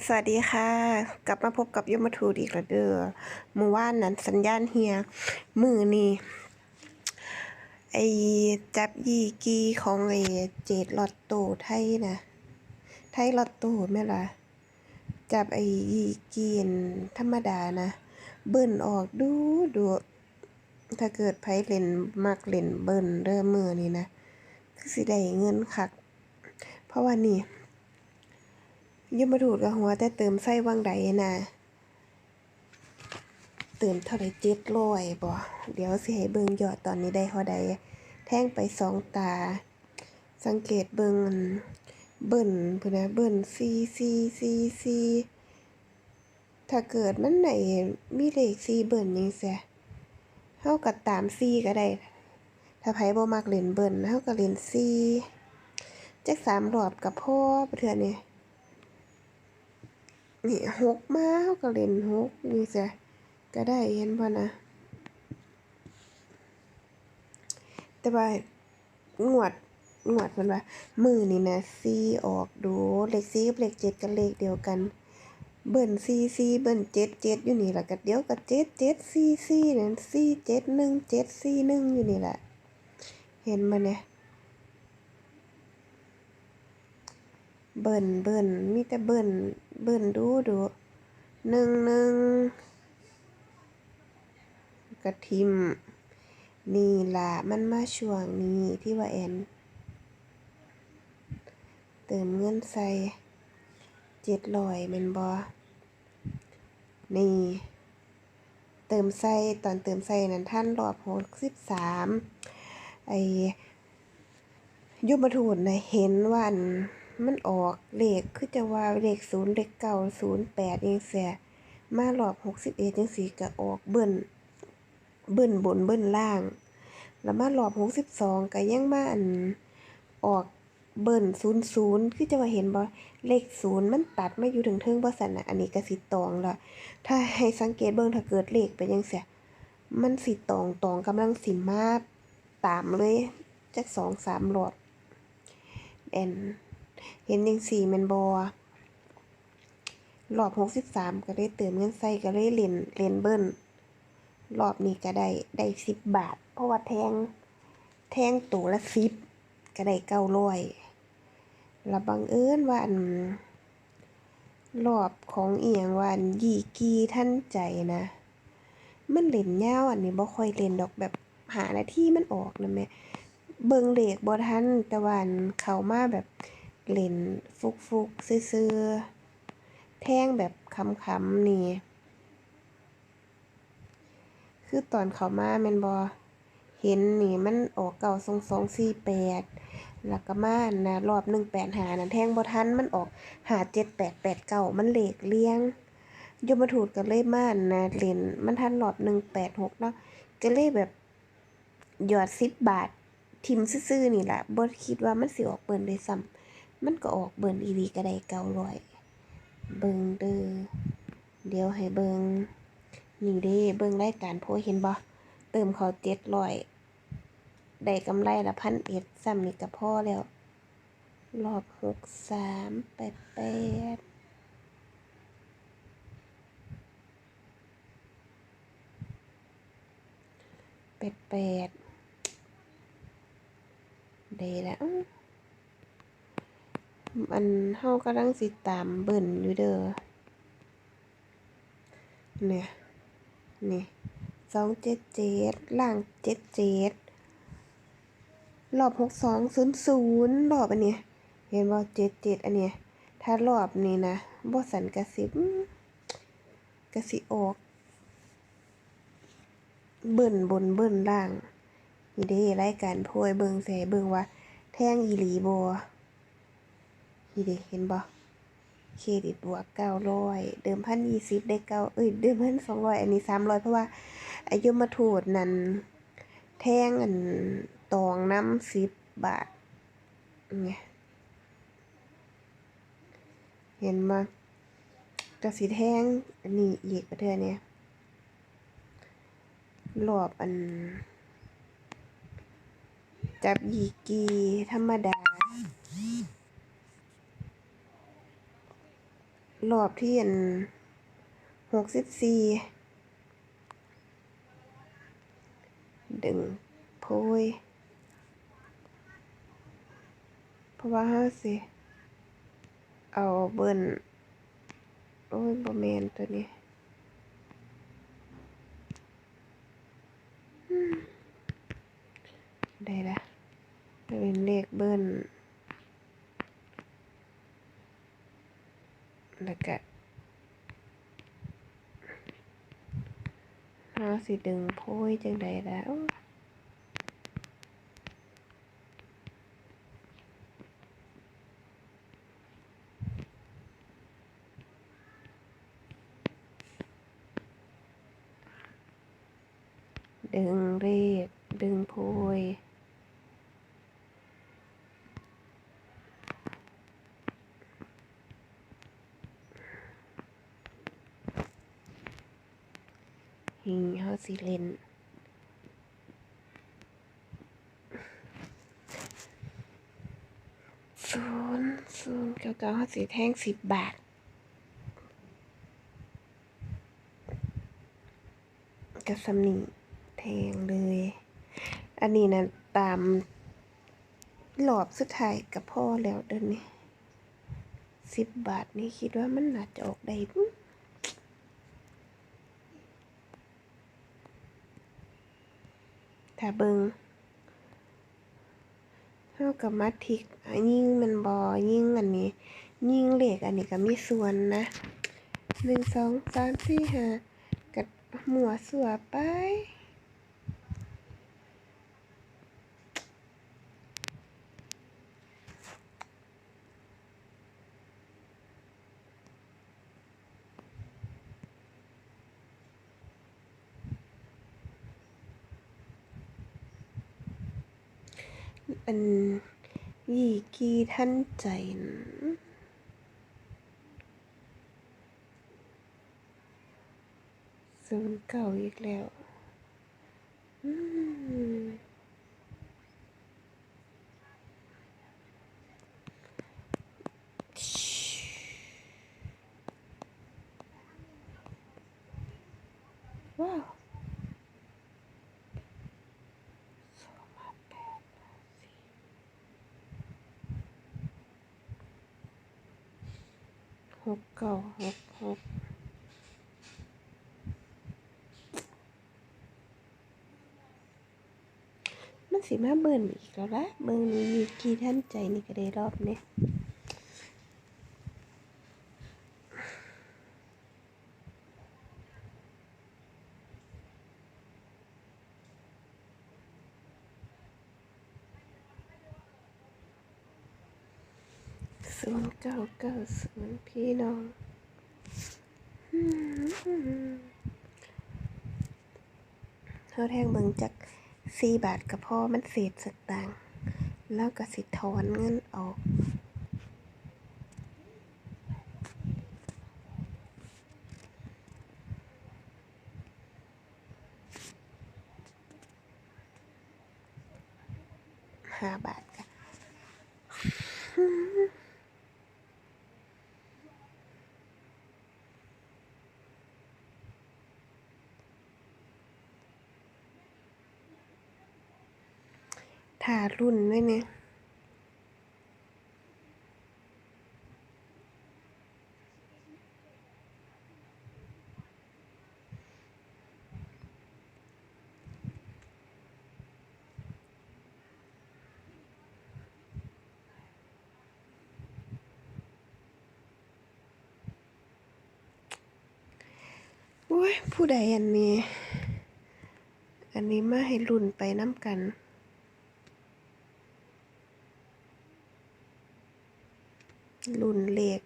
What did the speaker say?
สวัสดีค่ะ กลับมาพบกับยมทูตอีกแล้วเด้อมื่อวานนั้นสัญญาณเฮีย มือนี่ไอจับยีกีของไอเจดลอตโต้ไทยนะ ไทยลอตโต้แม่ละจับไอยีกีนธรรมดานะ เบิ่นออกดูดู ถ้าเกิดไผเล่นมักเล่นเบิ่นเด้อมือนี่นะ คือสิได้เงินคัก เพราะว่านี่ ยมทูตกับหัวแต่เติมไส้วังใดนะเติมเท่าไรเจ็ดร้อยบ่เดี๋ยวสิให้เบิ่งยอดตอนนี้ได้เท่าใด แท่งไปสองตา สังเกตเบิ่งอันเบิ่นพุ่นนะเบิ่นซีซีซีซีถ้าเกิดมันไหนมีเลขซีเบิ่นจังซี่เฮาก็ตามซีก็ได้ ถ้าไผบ่มักเล่นเบิ่นเฮาก็เล่นซีจักสามรอบก็พอเทื่อนี้นี่ นี่หกมาเขาก็เล่นหกนี่จ้ะก็ได้เห็นบ่นะ แต่ว่างวดงวดมันว่า มือนี่นะซีออกดูเลขซีกับเลขเจ็ดกันเลขเดียวกัน เบิ่นซีซีเบิ่นเจ็ดเจ็ดอยู่นี่แหละก็เดี๋ยวก็เจ็ดเจ็ดซีซีนั่นซีเจ็ดหนึ่งเจ็ดซีหนึ่งอยู่นี่แหละ เห็นมันเนี่ย เบิ่นเบิ่นมีแต่เบิ่นเบิ่นดูดูหนึ่งหนึ่งกระทิม นี่ล่ะมันมาช่วงนี้ที่ว่าแอนเติมเงินใส่เจ็ดร้อยแม่นบ่นี่ เติมใส่ตอนเติมใส่นั้นท่านรอบหกสิบสามไอ้ยุบทูนนะเห็นว่าน มันออกเลขคือจะว่าเลขศูนย์เลขเก้าศูนย์แปดเองเสียมารอบหกสิบเอ็ดจังสี่ก็ออกเบิ้นเบิ้นบนเบิ้นล่าง แล้วมารอบหกสิบสองก็ยังมาอันออกเบิ้นศูนย์ศูนย์คือจะว่าเห็นบ่เลขศูนย์มันตัดมาอยู่ถึงเทิงบ่สันน่ะอันนี้ก็สิตองละถ้าให้สังเกตเบิ่งถ้าเกิดเลขเป็นจังซี่มันสิตองตองกำลังสิมาตามเลยจักสองสามรอบแอน เห็นจังสี่ม่นบ่รอบหกสิบสามก็ได้เติมเงินใส่ก็เลยเล่นเล่นเบิ้ลรอบนี้ก็ได้ได้สิบบาท เพราะว่าแทง แทงตัวละสิบก็ได้เก้าร้อยแล้วบังเอิญว่าอันรอบของเอียงวันยี่กีท่านใจนะ มันเล่นยาวอันนี้บ่ค่อยเล่นดอกแบบหานาที่มันออกนะแม่เบิงเลขบ่ทันแต่วันเข้ามาแบบ เล่นฟุกฟุกซื่อๆแท่งแบบคำๆนี่ คือตอนเขามาแมนบ่เห็นนี่มันออกเก่าทรงสองสี่แปดแล้วก็มานะรอบหนึ่งแปดหานะแท่งบ่ทันมันออกหาเจ็ดแปดแปดเก้ามันเหลขเลี้ยงยมทูตก็เลยมานะเล่นมันทันรอบหนึ่งแปดหกเนาะก็เลยแบบหยอดสิบบาททิมซื่อๆนี่แหละบ่คิดว่ามันสิออกเบิ่นด้วยซ้ำ มันก็ออกเบิ่นอีหลีก็ได้เก้าร้อย เบิ่งเด้อเดี๋ยวให้เบิ่งนี่เด้เบิ่งรายการโพเห็นบ่เติมเขาเจ็ดร้อยได้กำไรละพันเอ็ดซ้ำนี่ก็พอแล้ว รอบหกสามแปดแปดแปดแปดได้แล้ว มันเฮากำลังสิตามเบิ่นอยู่เด้อเนี่ยนี่สองเจ็ดเจ็ดล่างเจ็ดเจ็ดรอบหกสองศูนย์ศูนย์รอบอันเนี้ยเห็นบ่เจ็ดเจ็ดอันเนี้ยถ้ารอบนี้นะบ่สันกระสิบกระสิออก เบิ่นบนเบิ่นล่างนี่เด้รายการโพยเบิ่งแสเบิ่งว่า แท่งอีหลีบ่ นี่เด้เห็นบ่เครดิตบวกเก้าร้อยเดิมพันยี่สิบได้เก้าเอ้ยเดิมพันสองร้อยอันนี้สามร้อยเพราะว่าอายุมาถูดนั่นแท่งอันตองน้ำสิบบาทไงเห็นมากระสีแท่งอันนี้อีกประเทศเนี่ยรอบอัน จับยีกีธรรมดา รอบที่อันหกสิบสี่ดึงโพยเพราะว่าเฮาสิ เอาเบิ่นโอ้ยบ่แมนตัวนี้ได้ละเป็นเลขเบิ่น แล้วก็เฮาสิดึงโพยจังใดล่ะโอ้ยดึงเลขดึงโพย หิงเฮาสิเล่นศูนย์ศูนย์เก้าเก้าเฮาสิแท่งสิบบาทกับสำนีแทงเลย อันนี้นะตามหลอบสุดท้ายกับพ่อแล้วเดินนี่สิบบาทนี่คิดว่ามันน่าจะออกได้มั้ง ถ้าเบิงเท่ากับมาทิกยิ่งมันบอยิ่งอันนี้ ยิ่งเหล็กอันนี้ก็มีส่วนนะหนึ่งสองสามสี่ห้ากัดหมัวสัวไป อันยี่กีท่านใจนะศูนย์เก่าอีกแล้วว้าว หกเก้าหกหกมันสิมาเบิ่นอีกแล้วละเบิ่งนี้มีกี่ท่านใจนี่ก็ได้รอบเนี่ย ศูนย์เก้าเก้าศูนย์พี่น้องอืมเขาแทงเบิงจากสี่บาทกับพ่อมันเศษสตางค์แล้วก็สิถอนเงินออกห้าบาทค่ะารุ่นด้วยเนี่ยโอ้ยผู้ใดอันนี้ อันนี้มาให้รุ่นไปน้ำกัน รุ่นเลข